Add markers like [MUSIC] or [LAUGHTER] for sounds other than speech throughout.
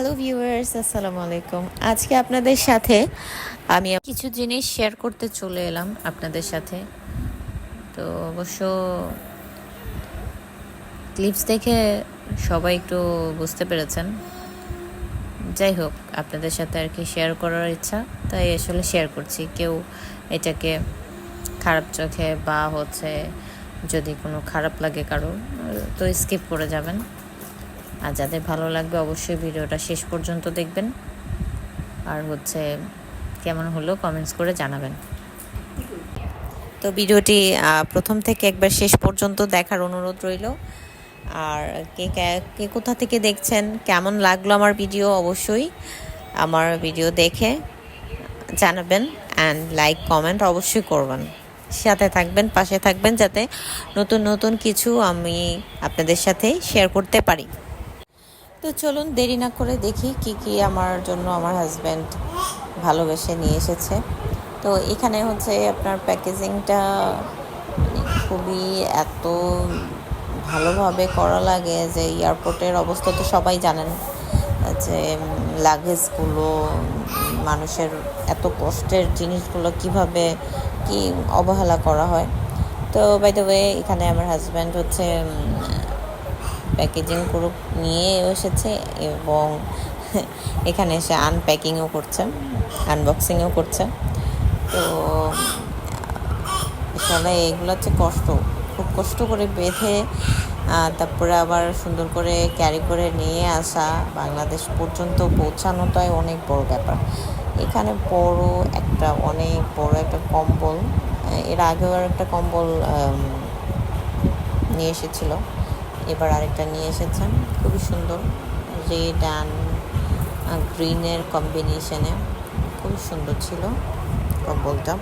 Hello viewers আসসালামু আলাইকুম। আজকে আপনাদের সাথে আমি কিছু জিনিস শেয়ার করতে চলে এলাম আপনাদের সাথে। তো অবশ্য ক্লিপস দেখে সবাই একটু বুঝতে পেরেছেন। যাই হোক, আপনাদের সাথে আর কি শেয়ার করার ইচ্ছা, তাই আসলে শেয়ার করছি। কেউ এটাকে খারাপ চোখে বা হচ্ছে যদি কোনো খারাপ লাগে কারও, তো স্কিপ করে যাবেন। আর যাদের ভালো লাগবে অবশ্যই ভিডিওটা শেষ পর্যন্ত দেখবেন। আর হচ্ছে কেমন হলো কমেন্টস করে জানাবেন। তো ভিডিওটি প্রথম থেকে একবার শেষ পর্যন্ত দেখার অনুরোধ রইল। আর কে কে- কোথা থেকে দেখছেন, কেমন লাগল আমার ভিডিও অবশ্যই আমার ভিডিও দেখে জানাবেন অ্যান্ড লাইক কমেন্ট অবশ্যই করবেন। সাথে থাকবেন, পাশে থাকবেন, যাতে নতুন নতুন কিছু আমি আপনাদের সাথে শেয়ার করতে পারি। তো চলুন দেরি না করে দেখি কি কি আমার জন্য আমার হাজব্যান্ড ভালোবেসে নিয়ে এসেছে। তো এখানে হচ্ছে আপনার প্যাকেজিংটা খুবই এত ভালোভাবে করা লাগে যে এয়ারপোর্টের অবস্থা তো সবাই জানেন, যে লাগেজগুলো মানুষের এত কষ্টের জিনিসগুলো কীভাবে কি অবহেলা করা হয়। তো বাই দ্য ওয়ে এখানে আমার হাজব্যান্ড হচ্ছে প্যাকেজিং করে নিয়ে এসেছে এবং [LAUGHS] এখানে এসে আনপ্যাকিংও করছে আনবক্সিংও করছে। তো, আসলে এগুলো হচ্ছে কষ্ট, খুব কষ্ট করে বেঁধে তারপরে আবার সুন্দর করে ক্যারি করে নিয়ে আসা, বাংলাদেশ পর্যন্ত পৌঁছানোটাই অনেক বড় ব্যাপার। এখানে বড় একটা, অনেক বড় একটা কম্বল, এর আগেও একটা কম্বল নিয়ে এসেছিল। এবার আরেকটা নিয়ে এসেছেন। খুবই সুন্দর। রেড অ্যান্ড গ্রিনের কম্বিনেশনে খুবই সুন্দর ছিল কম্বলটা।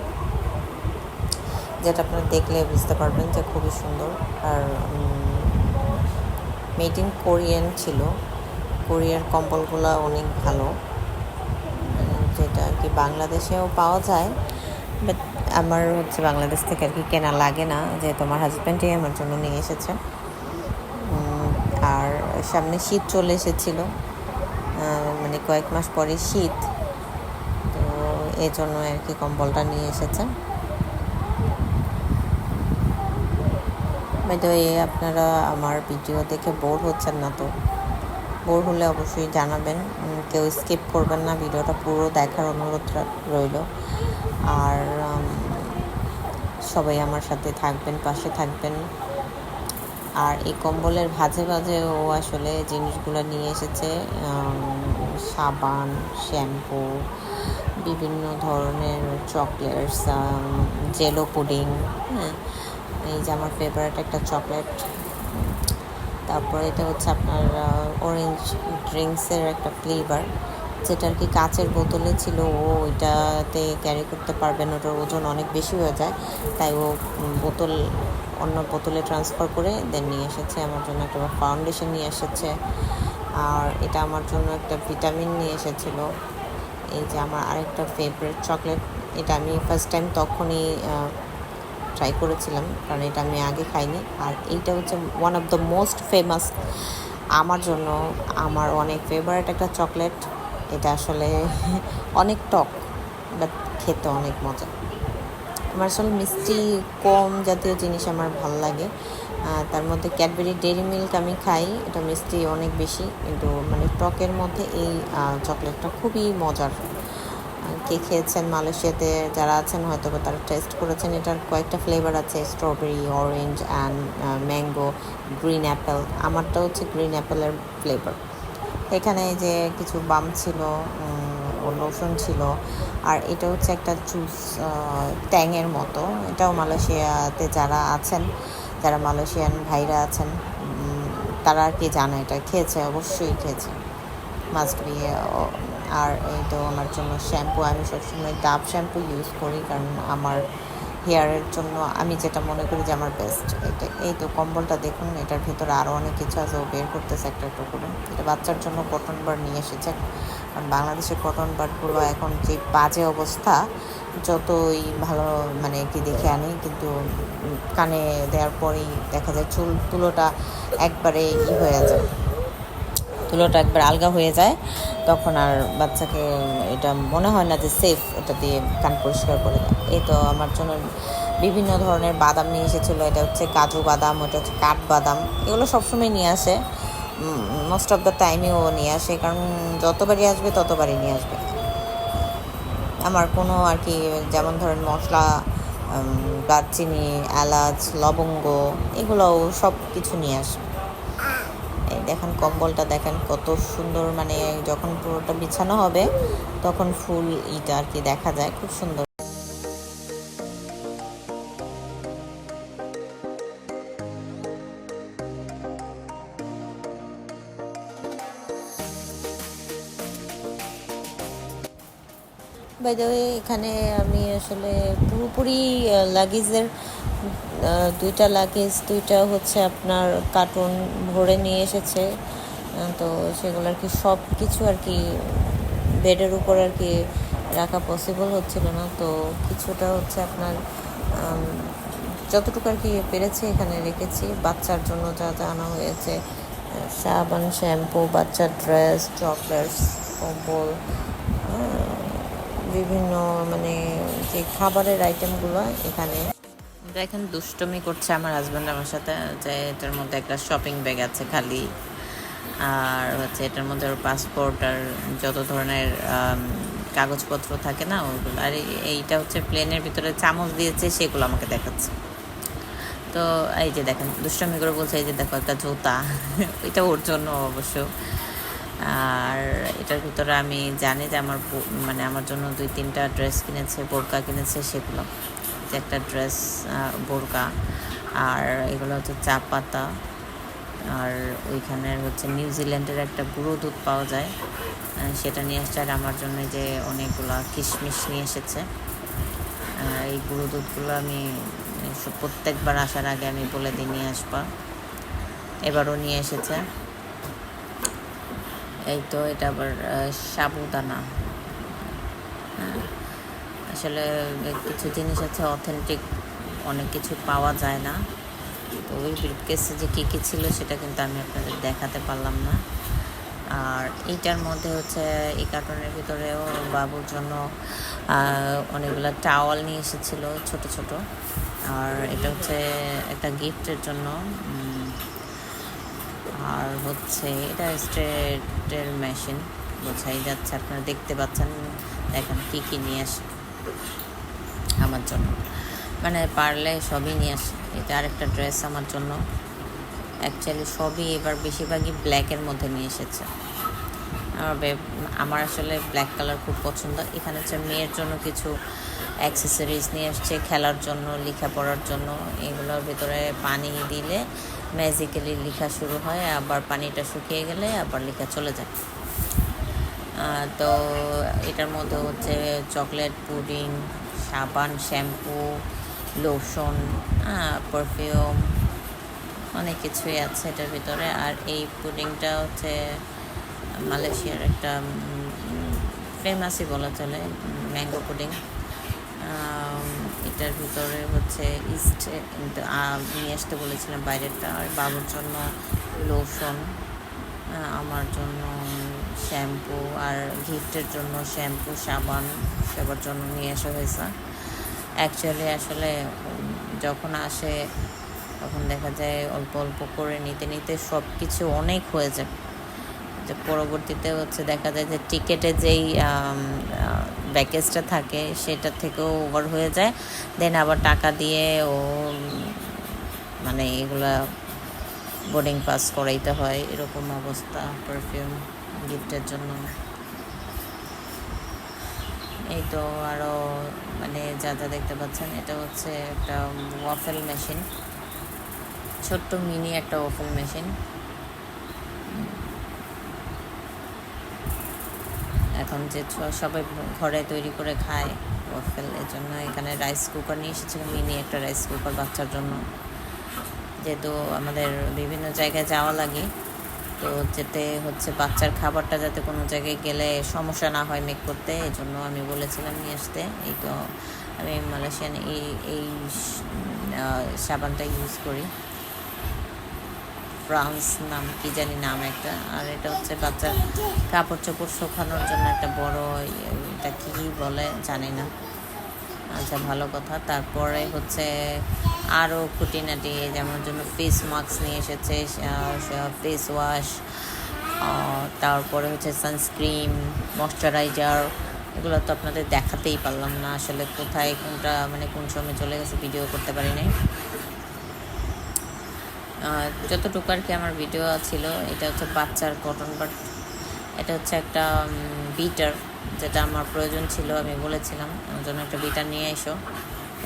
যেটা আপনারা দেখলে বুঝতে পারবেন যে খুবই সুন্দর। আর মেড ইন কোরিয়ান ছিল। কোরিয়ার কম্বলগুলো অনেক ভালো। যেটা কি বাংলাদেশেও পাওয়া যায়। বাট আমার হচ্ছে বাংলাদেশ থেকে আর কি কেনা লাগে না। যেহেতু আমার হাজব্যান্ডই আমার জন্য নিয়ে এসেছে। সামনে শীত চলে এসেছিল মানে কয়েক মাস পরে শীত, তো এই জন্য আর কি কম্বলটা নিয়ে এসেছে। বাইদে আপনারা আমার ভিডিও দেখে বোর হচ্ছেন না তো? বোর হলে অবশ্যই জানাবেন। কেউ স্কিপ করবেন না, ভিডিওটা পুরো দেখার অনুরোধ রইল। আর সবাই আমার সাথে থাকবেন, পাশে থাকবেন। আর এই কম্বলের ভাজে ভাজে ও আসলে জিনিসগুলো নিয়ে এসেছে সাবান, শ্যাম্পু, বিভিন্ন ধরনের চকলেটস জেলো পুডিং হ্যাঁ এই যে আমার ফেভারিট একটা চকলেট। তারপরে এটা হচ্ছে আপনার অরেঞ্জ ড্রিঙ্কসের একটা ফ্লেভার যেটা আর কি কাচের বোতলে ছিল, ও ওইটাতে ক্যারি করতে পারবে না, ওটার ওজন অনেক বেশি হয়ে যায়, তাই ও বোতল অন্য বোতলে ট্রান্সফার করে দেন নিয়ে এসেছে, আমার জন্য একটা ফাউন্ডেশন নিয়ে এসেছে। আর এটা আমার জন্য একটা ভিটামিন নিয়ে এসেছিল। এই যে আমার আরেকটা ফেভারিট চকলেট এটা আমি ফার্স্ট টাইম তখনই ট্রাই করেছিলাম, কারণ এটা আমি আগে খাইনি। আর এইটা হচ্ছে one of the most famous আমার জন্য আমার অনেক ফেভারিট একটা চকলেট এটা আসলে [LAUGHS] অনেক টক বাট খেতে অনেক মজা। আমার আসলে মিষ্টি, কম জাতীয় জিনিস আমার ভালো লাগে। তার মধ্যে ক্যাডবেরি ডেরি মিল্ক আমি খাই, এটা মিষ্টি অনেক বেশি, কিন্তু মানে টকের মধ্যে এই চকলেটটা খুবই মজার। কে খেয়েছেন মালয়েশিয়াতে? যারা আছেন হয়তো তারা টেস্ট করেছেন, এটার কয়েকটা ফ্লেভার আছে strawberry orange and mango green apple আমারটা হচ্ছে গ্রিন অ্যাপেলের ফ্লেভার এখানে যে কিছু বাম ছিল লোশন ছিল। আর এটা হচ্ছে একটা জুস ট্যাংয়ের মতো। এটাও মালয়েশিয়াতে যারা আছেন, যারা মালয়েশিয়ান ভাইরা আছেন তারা আর কি জানে এটা। খেয়েছে, অবশ্যই খেয়েছে। মাস্ট বি আর এই তো আমার জন্য শ্যাম্পু। আমি সবসময় ডাব শ্যাম্পু ইউজ করি কারণ আমার হেয়ারের জন্য আমি যেটা মনে করি যে আমার বেস্ট এটা, এই তো কম্বলটা দেখুন, এটার ভিতরে আরও অনেক কিছু আছে, ও বের করতেছে একটা একটা করে। এটা বাচ্চার জন্য কটন বার্ড নিয়ে এসেছে। কারণ বাংলাদেশের কটন বার্ডগুলো এখন যে বাজে অবস্থা, যতই ভালো মানে কি দেখে আনি, কিন্তু কানে দেওয়ার পরেই দেখা যায় চুল তুলোটা একবারে ই হয়ে যায়। তুলোটা একবার আলগা হয়ে যায়, তখন আর বাচ্চাকে এটা মনে হয় না যে সেফ এটা দিয়ে কান পরিষ্কার করে দেয়। এই তো আমার জন্য বিভিন্ন ধরনের বাদাম নিয়ে এসেছিল। এটা হচ্ছে কাজু বাদাম, ওটা হচ্ছে কাঠ বাদাম। এগুলো সবসময় নিয়ে আসে। মোস্ট অফ দ্য টাইমে ও নিয়ে আসে। কারণ যতবারই আসবে, ততবারই নিয়ে আসবে। আমার কোনো আর কি, যেমন ধরেন মশলা দারচিনি, এলাচ, লবঙ্গ, এগুলোও সব কিছু নিয়ে আসবে দেখেন কম্বলটা দেখেন কত সুন্দর। মানে যখন পুরোটা বিছানো হবে, তখন ফুল ইটা আর কি দেখা যায়। খুব সুন্দর। বাই দ্য এখানে আমি আসলে পুরোপুরি লাগেজের দুইটা লাগেজ দুইটা হচ্ছে আপনার কার্টুন ভরে নিয়ে এসেছে। তো সেগুলো আর কি সব কিছু আর কি বেডের উপর আর কি রাখা পসিবল হচ্ছিল না। তো কিছুটা হচ্ছে আপনার যতটুকু আর কি পেরেছি এখানে রেখেছি। বাচ্চার জন্য যা যা আনা হয়েছে সাবান শ্যাম্পু বাচ্চার ড্রেস চকলেটস কম্বল বিভিন্ন মানে যে খাবারের আইটেমগুলো এখানে। দেখেন দুষ্টমি করছে আমার হাজব্যান্ড আমার সাথে, যে এটার মধ্যে একটা শপিং ব্যাগ আছে খালি। আর হচ্ছে এটার মধ্যে ওর পাসপোর্ট আর যত ধরনের কাগজপত্র থাকে না, ওগুলো। আর এই- এইটা হচ্ছে প্লেনের ভিতরে চামচ দিয়েছে, সেগুলো আমাকে দেখাচ্ছে। তো এই যে দেখেন, দুষ্টমি করে বলছে, এই যে দেখো একটা জুতা। [LAUGHS] এটা ওর জন্য অবশ্য। আর এটার ভিতরে আমি জানি যে আমার মানে আমার জন্য দুই তিনটা ড্রেস কিনেছে, বোরকা কিনেছে, সেগুলো। যে একটা ড্রেস বোরকা আর এগুলো হচ্ছে চা পাতা। আর ওইখানের হচ্ছে নিউজিল্যান্ডের একটা গুঁড়ো দুধ পাওয়া যায়। সেটা নিয়ে আসছে আর আমার জন্য যে অনেকগুলা কিশমিশ নিয়ে এসেছে। এই গুঁড়ো দুধগুলো আমি প্রত্যেকবার আসার আগে আমি বলে দিই, নিয়ে আসবা। এবারও নিয়ে এসেছে। এই তো এটা আবার সাবুদানা। হ্যাঁ, আসলে কিছু জিনিস আছে অথেন্টিক অনেক কিছু পাওয়া যায় না। তো ওই ব্রিফকেসে যে কী কী ছিল সেটা কিন্তু আমি আপনাদের দেখাতে পারলাম না। আর এইটার মধ্যে হচ্ছে এই কার্টনের ভিতরেও বাবুর জন্য অনেকগুলো টাওয়াল নিয়ে এসেছিল ছোট ছোট। আর এটা হচ্ছে একটা গিফটের জন্য আর হচ্ছে এটা স্ট্রেটের মেশিন। বোঝাই যাচ্ছে, আপনারা দেখতে পাচ্ছেন। দেখেন, কী কী নিয়ে আসে আমার জন্য। মানে পারলে সবই নিয়ে আসে। এটা আরেকটা ড্রেস আমার জন্য। অ্যাকচুয়ালি সবই এবার বেশিরভাগই ব্ল্যাকের মধ্যে নিয়ে এসেছে। আমার আমার আসলে ব্ল্যাক কালার খুব পছন্দ। এখানে হচ্ছে মেয়ের জন্য কিছু অ্যাক্সেসরিজ নিয়ে আসছে, খেলার জন্য, লেখাপড়ার জন্য। এগুলোর ভিতরে পানি দিলে ম্যাজিক্যালি লেখা শুরু হয়, আবার পানিটা শুকিয়ে গেলে আবার লেখা চলে যায়। তো এটার মধ্যে হচ্ছে চকলেট পুডিং সাবান শ্যাম্পু লোশন পারফিউম অনেক কিছুই আছে এটার ভিতরে। আর এই পুডিংটা হচ্ছে মালয়েশিয়ার একটা ফেমাসই বলা চলে ম্যাঙ্গো পুডিং এটার ভিতরে হচ্ছে ইস্ট নিয়ে আসতে বলেছিলাম বাইরেরটা, আর বাবুর জন্য লোশন আমার জন্য শ্যাম্পু আর গিফটের জন্য শ্যাম্পু সাবান, সবার জন্য নিয়ে আসা হয়েছে। অ্যাকচুয়ালি আসলে, যখন আসে, তখন দেখা যায় অল্প অল্প করে নিতে নিতে সব কিছু অনেক হয়ে যায়। যে পরবর্তীতে হচ্ছে দেখা যায় যে টিকেটে যেই ব্যাকেজটা থাকে সেটা থেকেও ওভার হয়ে যায়। দেন আবার টাকা দিয়ে ও মানে এগুলা বোর্ডিং পাস করাইতে হয়। এরকম অবস্থা পারফিউম গিফটের জন্য। এই তো আরও মানে যা যা দেখতে পাচ্ছেন, এটা হচ্ছে একটা ওয়াফেল মেশিন ছোট্ট মিনি একটা ওয়াফেল মেশিন এখন যে সবাই ঘরে তৈরি করে খায় ওয়াফেল এর জন্য এখানে রাইস কুকার নিয়ে এসেছিল মিনি একটা রাইস কুকার বাচ্চার জন্য। যেহেতু আমাদের বিভিন্ন জায়গায় যাওয়া লাগে, তো যেতে হচ্ছে বাচ্চার খাবারটা যাতে কোনো জায়গায় গেলে সমস্যা না হয় মেক করতে এই জন্য আমি বলেছিলাম নিয়ে আসতে। এই তো আমি মালয়েশিয়ান এই এই সাবানটা ইউজ করি। ফ্রান্স নাম কি জানি নাম একটা। আর এটা হচ্ছে বাচ্চার কাপড় চোপড় শুকানোর জন্য একটা বড় ইয়ে, এটা কি বলে জানি না। আচ্ছা ভালো কথা। তারপরে হচ্ছে আরও খুঁটিনাটি যেমন জন্য ফেস মাস্ক নিয়ে এসেছে ফেস ওয়াশ তারপরে হচ্ছে সানস্ক্রিন ময়শ্চারাইজার এগুলো তো আপনাদের দেখাতেই পারলাম না আসলে কোথায় কোনটা মানে কোন সময় চলে গেছে ভিডিও করতে পারি নাই। যতটুকু আর কি আমার ভিডিও ছিল, এটা হচ্ছে বাচ্চার কটন বাট এটা হচ্ছে একটা বিটার যেটা আমার প্রয়োজন ছিল, আমি বলেছিলাম, আমার জন্য একটা বিটার নিয়ে এসো।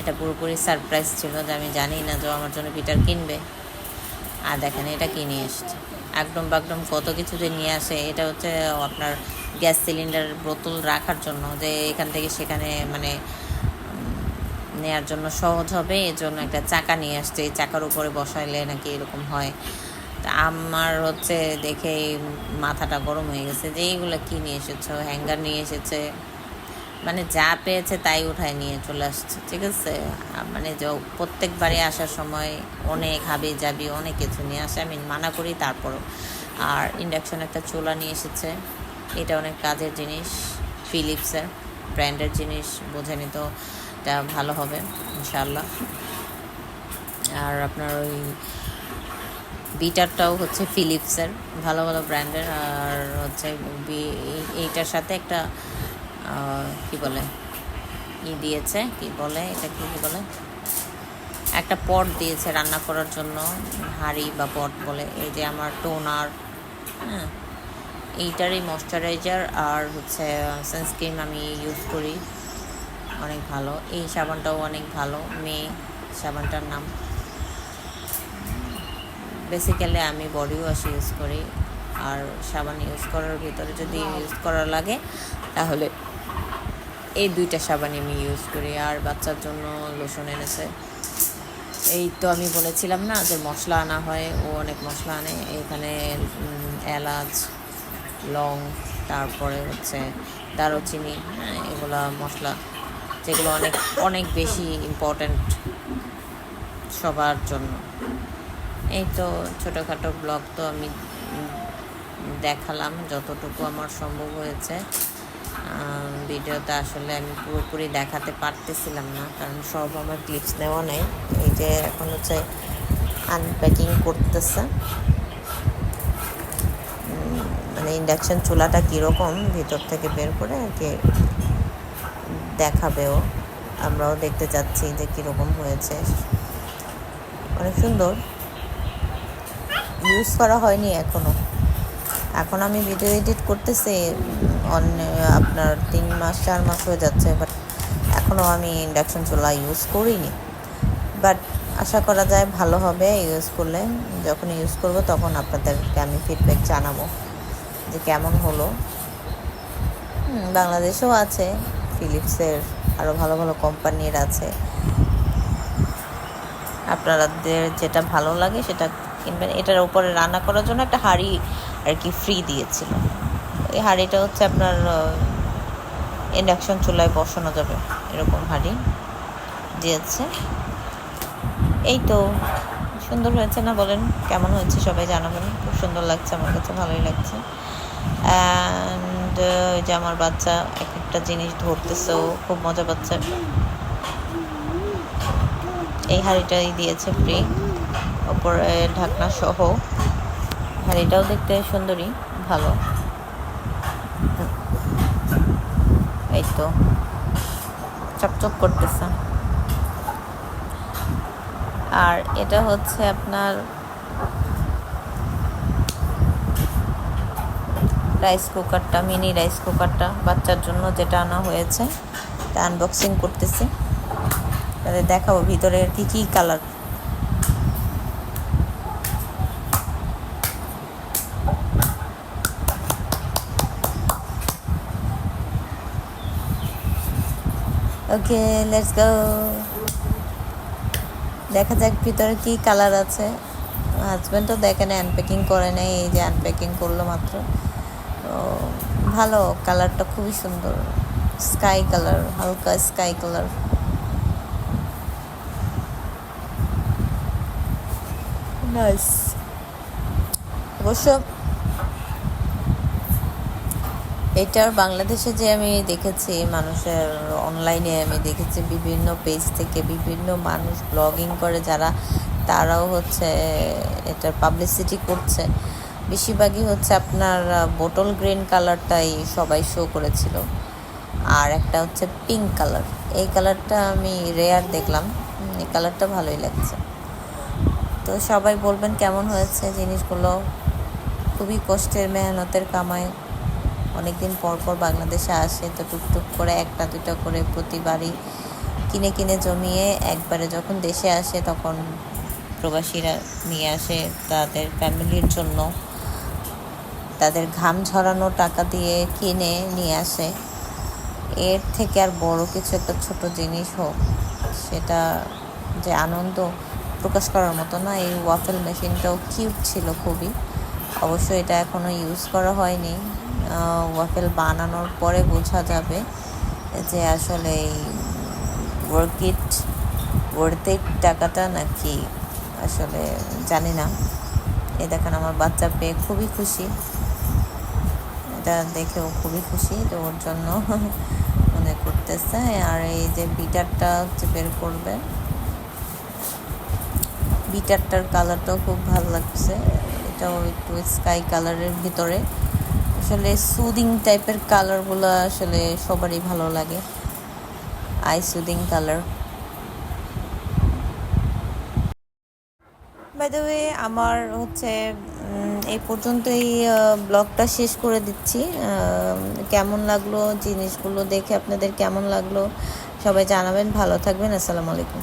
এটা পুরোপুরি সারপ্রাইজ ছিল যে আমি জানি না যে আমার জন্য বিটার কিনবে। আর দেখেন, এটা কিনে এসছে? একদম বাকডম কত কিছু যে নিয়ে আসে, এটা হচ্ছে আপনার গ্যাস সিলিন্ডার বোতল রাখার জন্য, যে এখান থেকে সেখানে মানে নেয়ার জন্য সহজ হবে এর জন্য একটা চাকা নিয়ে আসছে। এই চাকার উপরে বসাইলে নাকি এরকম হয়। তা আমার হচ্ছে দেখে মাথাটা গরম হয়ে গেছে যে, এইগুলো কী নিয়ে এসেছ? হ্যাঙ্গার নিয়ে এসেছে? মানে যা পেয়েছে তাই উঠায় নিয়ে চলে আসছে, ঠিক আছে? মানে প্রত্যেকবারে আসার সময় অনেক হাবি যাবি অনেক কিছু নিয়ে আসে। আমি মানা করি তারপরও। আর ইন্ডাকশন একটা চুলা নিয়ে এসেছে। এটা অনেক কাজের জিনিস ফিলিপসের ব্র্যান্ডের জিনিস, বোঝেনি তো। এটা ভালো হবে ইনশাল্লাহ আর আপনার ওই বিটারটাও হচ্ছে ফিলিপসের, ভালো ভালো ব্র্যান্ডের। আর হচ্ছে এইটার সাথে একটা কি বলে, ই দিয়েছে, কি বলে, এটা কি বলে? একটা পট দিয়েছে রান্না করার জন্য, হাঁড়ি বা পট বলে, এই যে আমার টোনার হ্যাঁ। এইটারই ময়শ্চারাইজার আর হচ্ছে সানস্ক্রিন আমি ইউজ করি। অনেক ভালো। এই সাবানটাও অনেক ভালো। মেয়ে সাবানটার নাম। বেসিক্যালি আমি বডি ওয়াশ ইউজ করি। আর সাবান ইউজ করার ভিতরে যদি ইউজ করা লাগে তাহলে এই দুইটা সাবান আমি ইউজ করি। আর বাচ্চার জন্য লোশন এনেছে। এই তো আমি বলেছিলাম না যে মশলা আনা হয়। ও অনেক মশলা আনে। এখানে এলাচ লং তারপরে হচ্ছে দারুচিনি হ্যাঁ এগুলো মশলা যেগুলো অনেক অনেক বেশি ইম্পর্ট্যান্ট সবার জন্য। এই তো ছোটোখাটো ব্লগ তো আমি দেখালাম যতটুকু আমার সম্ভব হয়েছে। ভিডিওতে আসলে আমি পুরোপুরি দেখাতে পারতেছিলাম না, কারণ সব আমার ক্লিপস নেওয়া নেই। এই যে এখন হচ্ছে আনপ্যাকিং করতেছে। মানে ইন্ডাকশান চুলাটা কীরকম ভিতর থেকে বের করে আর কি দেখাবেও। আমরাও দেখতে চাচ্ছি যে কীরকম হয়েছে। অনেক সুন্দর। ইউজ করা হয়নি এখনও এখন আমি ভিডিও এডিট করতেছি অন্য আপনার তিন মাস, চার মাস হয়ে যাচ্ছে বাট এখনও আমি ইন্ডাকশন চুলা ইউজ করিনি। বাট আশা করা যায় ভালো হবে ইউজ করলে। যখন ইউজ করব তখন আপনাদেরকে আমি ফিডব্যাক জানাব যে কেমন হলো। বাংলাদেশেও আছে। ফিলিপসের আরও ভালো ভালো কোম্পানির আছে। আপনাদের যেটা ভালো লাগে সেটা কিনবেন। এটার উপরে রান্না করার জন্য একটা হাঁড়ি আর কি ফ্রি দিয়েছিল। এই হাঁড়িটা হচ্ছে আপনার ইন্ডাকশন চুলায় বসানো যাবে। এরকম হাঁড়ি দিয়েছে। এই তো, সুন্দর হয়েছে না বলেন? কেমন হয়েছে সবাই জানাবেন। খুব সুন্দর লাগছে, আমার কাছে ভালোই লাগছে। অ্যান্ড ওই যে আমার বাচ্চা এক একটা জিনিস ধরতেছেও খুব মজা পাচ্ছে। এই হাঁড়িটাই দিয়েছে ফ্রি ওপরে ঢাকনা সহ। হাঁড়িটাও দেখতে সুন্দরী, ভালো। এই তো। চকচক করতেছে। আর এটা হচ্ছে আপনার রাইস কুকারটা মিনি রাইস কুকারটা বাচ্চার জন্য যেটা আনা হয়েছে। তা আনবক্সিং করতেছি। তাদের দেখাবো ভিতরে আর কি, কী কালার ওকে লেটস গো দেখা যাক ভিতরে কি কালার আছে। হাজব্যান্ড তো দেখেন আনপ্যাকিং করে নেই, এই যে আনপ্যাকিং করল মাত্র। ভালো কালারটা খুবই সুন্দর। স্কাই কালার হালকা স্কাই কালার এটার বাংলাদেশে যে আমি দেখেছি, মানুষের অনলাইনে আমি দেখেছি, বিভিন্ন পেজ থেকে বিভিন্ন মানুষ ব্লগিং করে, যারা তারাও হচ্ছে এটার পাবলিসিটি করছে। বেশিরভাগই হচ্ছে আপনার বোটল গ্রিন কালারটাই সবাই শো করেছিল। আর একটা হচ্ছে পিঙ্ক কালার এই কালারটা আমি রেয়ার দেখলাম। এই কালারটা ভালোই লাগছে। তো সবাই বলবেন কেমন হয়েছে জিনিসগুলো। খুবই কষ্টের মেহনতের কামাই। অনেকদিন পর পর বাংলাদেশে আসে তো টুকটুক করে একটা, দুটো করে প্রতিবারই কিনে কিনে জমিয়ে একবারে যখন দেশে আসে তখন প্রবাসীরা নিয়ে আসে তাদের ফ্যামিলির জন্য। তাদের ঘাম ঝরানো টাকা দিয়ে কিনে নিয়ে আসে। এর থেকে আর বড় কিছু একটা ছোট জিনিস হোক, সেটা যে আনন্দ প্রকাশ করার মতো না। এই ওয়াফেল মেশিনটাও কিউট ছিল খুবই। অবশ্য এটা এখনও ইউজ করা হয়নি। ওয়াফেল বানানোর পরে বোঝা যাবে যে আসলে এই ওয়ার্কিট ওয়ার্থের টাকাটা নাকি আসলে জানি না। এই দেখেন, আমার বাচ্চা পেয়ে খুবই খুশি। এটা দেখেও খুবই খুশি তো ওর জন্য [LAUGHS] মনে করতেছে। আর এই যে বিটারটা হচ্ছে বের করবে। বিটারটার কালারটাও খুব ভালো লাগছে। এটাও একটু স্কাই কালারের ভিতরে। আসলে সুদিং টাইপের কালারগুলো আসলে সবারই ভালো লাগে। Eye soothing colour by the way আমার হচ্ছে উম, এই ব্লগটা শেষ করে দিচ্ছি। কেমন লাগল জিনিসগুলো দেখে আপনাদের কেমন লাগল সবাই জানাবেন। ভালো থাকবেন আসসালামু আলাইকুম।